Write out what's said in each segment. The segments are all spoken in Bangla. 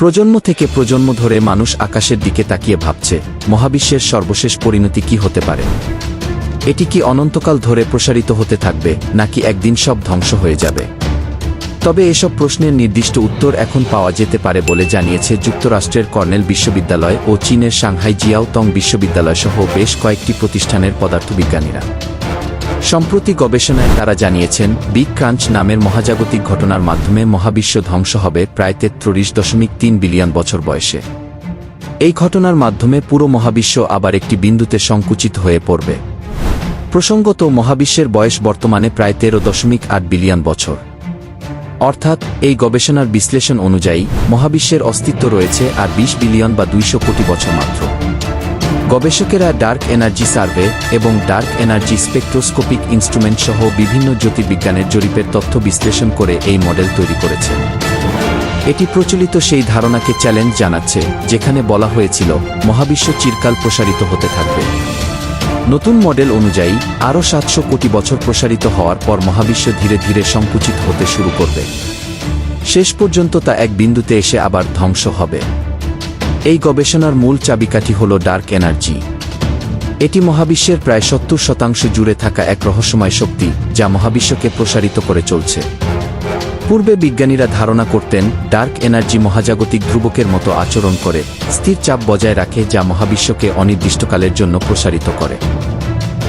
প্রজন্ম থেকে প্রজন্ম ধরে মানুষ আকাশের দিকে তাকিয়ে ভাবছে, মহাবিশ্বের সর্বশেষ পরিণতি কি হতে পারে? এটি কি অনন্তকাল ধরে প্রসারিত হতে থাকবে, নাকি একদিন সব ধ্বংস হয়ে যাবে? তবে এসব প্রশ্নের নির্দিষ্ট উত্তর এখন পাওয়া যেতে পারে বলে জানিয়েছে যুক্তরাষ্ট্রের কর্নেল বিশ্ববিদ্যালয় ও চীনের সাংহাই জিয়াওতং বিশ্ববিদ্যালয় সহ বেশ কয়েকটি প্রতিষ্ঠানের পদার্থবিজ্ঞানীরা। সম্প্রতি গবেষণায় তারা জানিয়েছেন, বিগ ক্রাঞ্চ নামের মহাজাগতিক ঘটনার মাধ্যমে মহাবিশ্ব ধ্বংস হবে প্রায় তেত্রিশ দশমিক তিন বিলিয়ন বছর বয়সে। এই ঘটনার মাধ্যমে পুরো মহাবিশ্ব আবার একটি বিন্দুতে সংকুচিত হয়ে পড়বে। প্রসঙ্গত, মহাবিশ্বের বয়স বর্তমানে প্রায় তেরো দশমিক আট বিলিয়ন বছর। অর্থাৎ, এই গবেষণার বিশ্লেষণ অনুযায়ী, মহাবিশ্বের অস্তিত্ব রয়েছে আর বিশ বিলিয়ন বা দুইশো কোটি বছর মাত্র। গবেষকেরা ডার্ক এনার্জি সার্ভে এবং ডার্ক এনার্জি স্পেকট্রোস্কোপিক ইনস্ট্রুমেন্ট সহ বিভিন্ন জ্যোতির্বিজ্ঞানের জরিপের তথ্য বিশ্লেষণ করে এই মডেল তৈরি করেছে। এটি প্রচলিত সেই ধারণাকে চ্যালেঞ্জ জানাচ্ছে, যেখানে বলা হয়েছিল, মহাবিশ্ব চিরকাল প্রসারিত হতে থাকবে। নতুন মডেল অনুযায়ী, আরও সাতশো কোটি বছর প্রসারিত হওয়ার পর মহাবিশ্ব ধীরে ধীরে সংকুচিত হতে শুরু করবে। শেষ পর্যন্ত তা এক বিন্দুতে এসে আবার ধ্বংস হবে। এই গবেষণার মূল চাবিকাঠি হল ডার্ক এনার্জি। এটি মহাবিশ্বের প্রায় সত্তর শতাংশ জুড়ে থাকা এক রহস্যময় শক্তি, যা মহাবিশ্বকে প্রসারিত করে চলছে। পূর্বে বিজ্ঞানীরা ধারণা করতেন, ডার্ক এনার্জি মহাজাগতিক ধ্রুবকের মতো আচরণ করে, স্থির চাপ বজায় রাখে, যা মহাবিশ্বকে অনির্দিষ্টকালের জন্য প্রসারিত করে।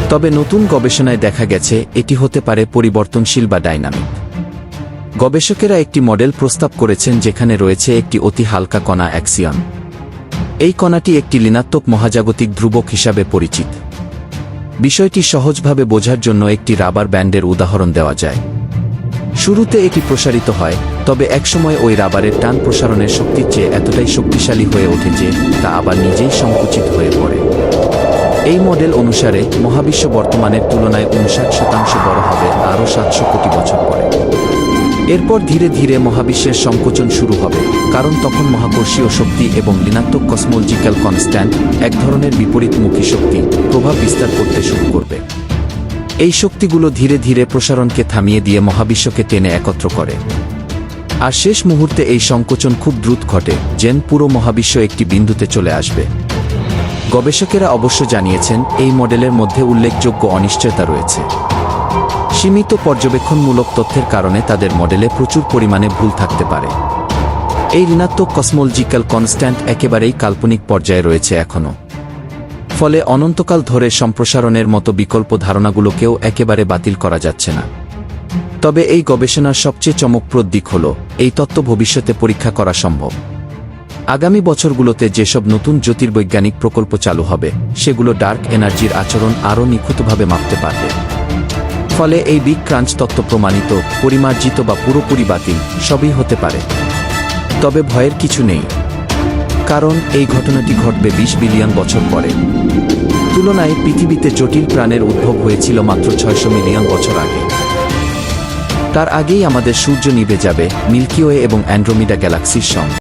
তবে নতুন গবেষণায় দেখা গেছে, এটি হতে পারে পরিবর্তনশীল বা ডাইনামিক। গবেষকেরা একটি মডেল প্রস্তাব করেছেন, যেখানে রয়েছে একটি অতি হালকা কণা অ্যাক্সিয়ন। এই কণাটি একটি ঋণাত্মক মহাজাগতিক ধ্রুবক হিসাবে পরিচিত। বিষয়টি সহজভাবে বোঝার জন্য একটি রাবার ব্যান্ডের উদাহরণ দেওয়া যায়। শুরুতে এটি প্রসারিত হয়, তবে একসময় ওই রাবারের টান প্রসারণের শক্তির চেয়ে এতটাই শক্তিশালী হয়ে ওঠে যে তা আবার নিজেই সংকুচিত হয়ে পড়ে। এই মডেল অনুসারে মহাবিশ্ব বর্তমানের তুলনায় উনষাট শতাংশ বড় হবে আরও সাতশো কোটি বছর পরে। এরপর ধীরে ধীরে মহাবিশ্বের সংকোচন শুরু হবে, কারণ তখন মহাকর্ষীয় শক্তি এবং ঋণাত্মক কসমোলজিক্যাল কনস্ট্যান্ট এক ধরনের বিপরীতমুখী শক্তি প্রভাব বিস্তার করতে শুরু করবে। এই শক্তিগুলো ধীরে ধীরে প্রসারণকে থামিয়ে দিয়ে মহাবিশ্বকে টেনে একত্র করে। আর শেষ মুহূর্তে এই সংকোচন খুব দ্রুত ঘটে, যেন পুরো মহাবিশ্ব একটি বিন্দুতে চলে আসবে। গবেষকেরা অবশ্য জানিয়েছেন, এই মডেলের মধ্যে উল্লেখযোগ্য অনিশ্চয়তা রয়েছে। সীমিত পর্যবেক্ষণমূলক তথ্যের কারণে তাদের মডেলে প্রচুর পরিমাণে ভুল থাকতে পারে। এই ঋণাত্মক কসমোলজিক্যাল কনস্ট্যান্ট একেবারেই কাল্পনিক পর্যায়ে রয়েছে এখনও। ফলে অনন্তকাল ধরে সম্প্রসারণের মতো বিকল্প ধারণাগুলোকেও একেবারে বাতিল করা যাচ্ছে না। তবে এই গবেষণার সবচেয়ে চমকপ্রদ দিক হল, এই তত্ত্ব ভবিষ্যতে পরীক্ষা করা সম্ভব। আগামী বছরগুলোতে যেসব নতুন জ্যোতির্বৈজ্ঞানিক প্রকল্প চালু হবে, সেগুলো ডার্ক এনার্জির আচরণ আরও নিখুঁতভাবে মাপতে পারবে। ফলে এই বিগ ক্রাঞ্চ তত্ত্ব প্রমাণিত, পরিমার্জিত বা পুরোপুরি বাতিল, সবই হতে পারে। তবে ভয়ের কিছু নেই। কারণ এই ঘটনাটি ঘটবে বিশ বিলিয়ন বছর পরে। তুলনায় পৃথিবীতে জটিল প্রাণের উদ্ভব হয়েছিল মাত্র ছয়শো মিলিয়ন বছর আগে। তার আগেই আমাদের সূর্য নিভে যাবে মিল্কিওয়ে এবং অ্যান্ড্রোমিডা গ্যালাক্সির সঙ্গে।